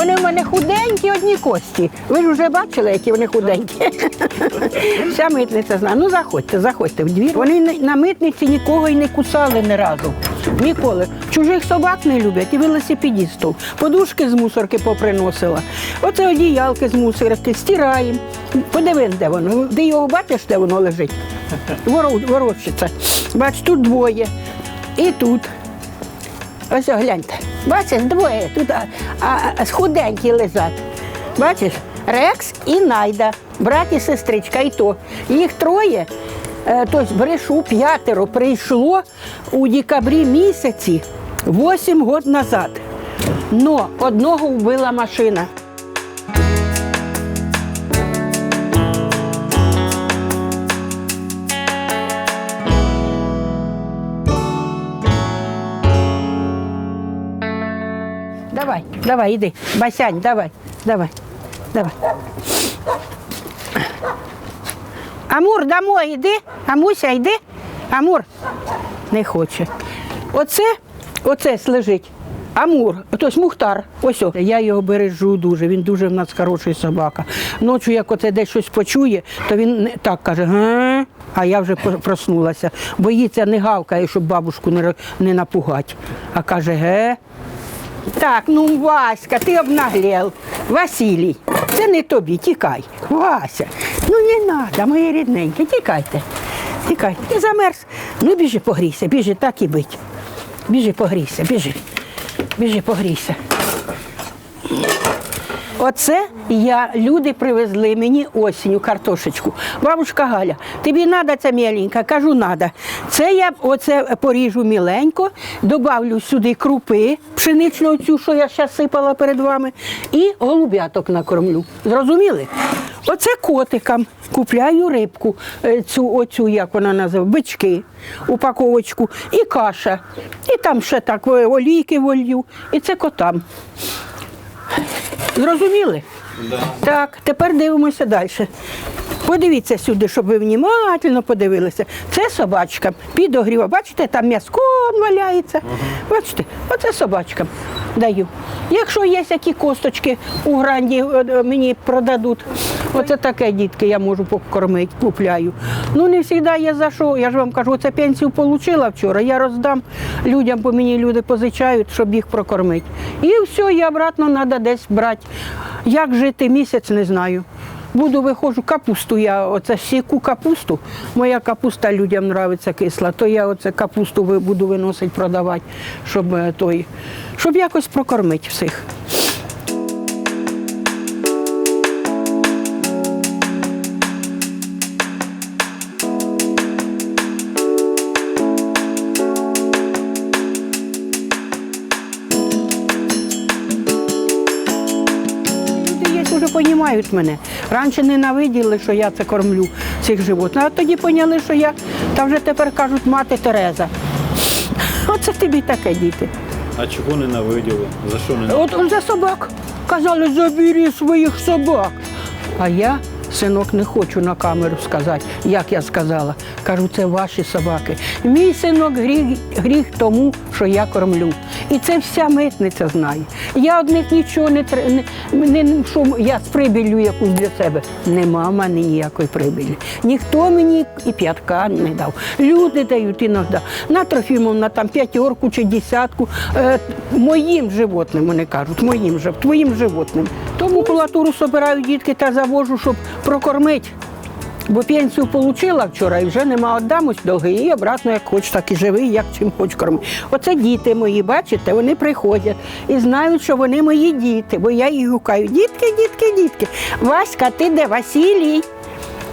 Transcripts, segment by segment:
Вони в мене худенькі, одні кості. Ви ж вже бачили, які вони худенькі. Вся митниця знає. Ну заходьте, заходьте в двір. Вони на- митниці нікого і не кусали ні разу. Ніколи. Чужих собак не люблять і велосипедістів. Подушки з мусорки поприносила. Оце одіялки з мусорки, стираємо. Подивись, де воно. Ти його бачиш, де воно лежить? Воро- Ворочиться. Бач, тут двоє. І тут. Ось гляньте. Бачиш, двоє тут а, а, худенькі лежать. Бачиш, Рекс і Найда, брат і сестричка, і то. Їх троє, тобто брешу п'ятеро прийшло у декабрі місяці, 8 років назад. Но одного вбила машина. Давай, іди. Басянь, давай, давай, давай. Амур, домой йди. Амуся, йди. Амур. Не хоче. Оце, оце лежить. Амур, тобто Мухтар. Ось о. Я його бережу дуже, він дуже в нас хороший собака. Ночі, як оце десь щось почує, то він так каже, га, а я вже проснулася. Боїться, не гавкає, щоб бабушку не напугати. А каже, ге. Так, ну Васька, ти обнаглел. Василій, це не тобі, тікай. Вася, ну не треба, мої рідненькі, тікайте. Тікайте. Ти замерз. Ну біжи погрійся, біжи, так і бить. Біжи погрійся, біжи. Біжи погрійся. Оце я, люди привезли мені осінню картошечку. Бабушка Галя, тобі треба це міленька? Кажу, треба. Це я оце поріжу міленько, добавлю сюди крупи, пшеничну цю, що я зараз сипала перед вами, і голуб'яток накормлю. Зрозуміли? Оце котикам купляю рибку, е, цю, оцю, як вона називає, бички, упаковочку, і каша. І там ще так е, олійки волью, і це котам. Зрозуміли? Так, тепер дивимося далі. Подивіться сюди, щоб ви внимательно подивилися. Це собачка підогріва. Бачите, там м'яско валяється. Бачите, оце собачкам даю. Якщо є які косточки у гранді е, е, мені продадуть, оце таке дітки я можу покормити, купляю. Ну не завжди є за що. Я ж вам кажу, це пенсію отримала вчора. Я роздам людям, бо мені люди позичають, щоб їх прокормити. І все, і обратно треба десь брати. Як жити місяць, не знаю. Буду виходжу капусту. Я оце сіку капусту. Моя капуста людям нравиться кисла, то я оце капусту буду виносити, продавати, щоб е, той, щоб якось прокормити всіх. Вже розуміють мене. Раніше ненавиділи, що я це кормлю цих животних, а тоді поняли, що я, та вже тепер кажуть, мати Тереза. Оце тобі таке, діти. А чого ненавиділи? За що ненавиділи? От за собак. Казали, забери своїх собак. А я, синок, не хочу на камеру сказати, як я сказала. Кажу, це ваші собаки. Мій синок гріх, гріх тому, що я кормлю. І це вся митниця знає. Я одних нічого не не, не що я з прибіллю якусь для себе. Нема в мене ніякої прибілі. Ніхто мені і п'ятка не дав. Люди дають іноді. На Трофімовна там п'ятерку чи десятку. Е, моїм животним, вони кажуть, моїм же, твоїм животним. Тому макулатуру собираю дітки та завожу, щоб прокормити. Бо пенсію отримала вчора і вже нема віддамось довги. І обратно, як хоч, так і живий, як чим хоч корми. Оце діти мої, бачите, вони приходять і знають, що вони мої діти, бо я їх гукаю. Дітки, дітки, дітки. Васька, ти де Василій?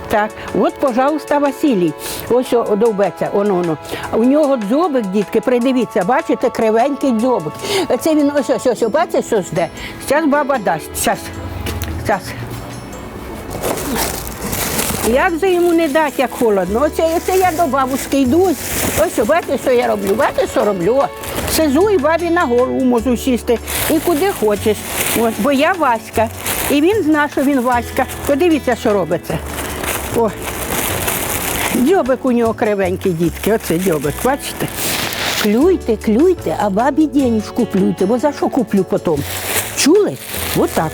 Так, от, пожалуйста, Василій. Ось о, довбеться, оно, оно. У нього дзьобик, дітки, придивіться, бачите, кривенький дзьобик. Це він ось ось ось, бачите, що жде. Зараз баба дасть. Зараз. Зараз. Як же йому не дати, як холодно? Оце, оце я до бабушки йду. Ось, бачите, що я роблю? Бачите, що роблю? О, Сижу і бабі на гору можу сісти. І куди хочеш. От, бо я Васька. І він знає, що він Васька. Подивіться, що робиться. О. Дзьобик у нього кривенький, дітки. Оце дзьобик, бачите? Клюйте, клюйте, а бабі денежку плюйте, бо за що куплю потім? Чули? Отак.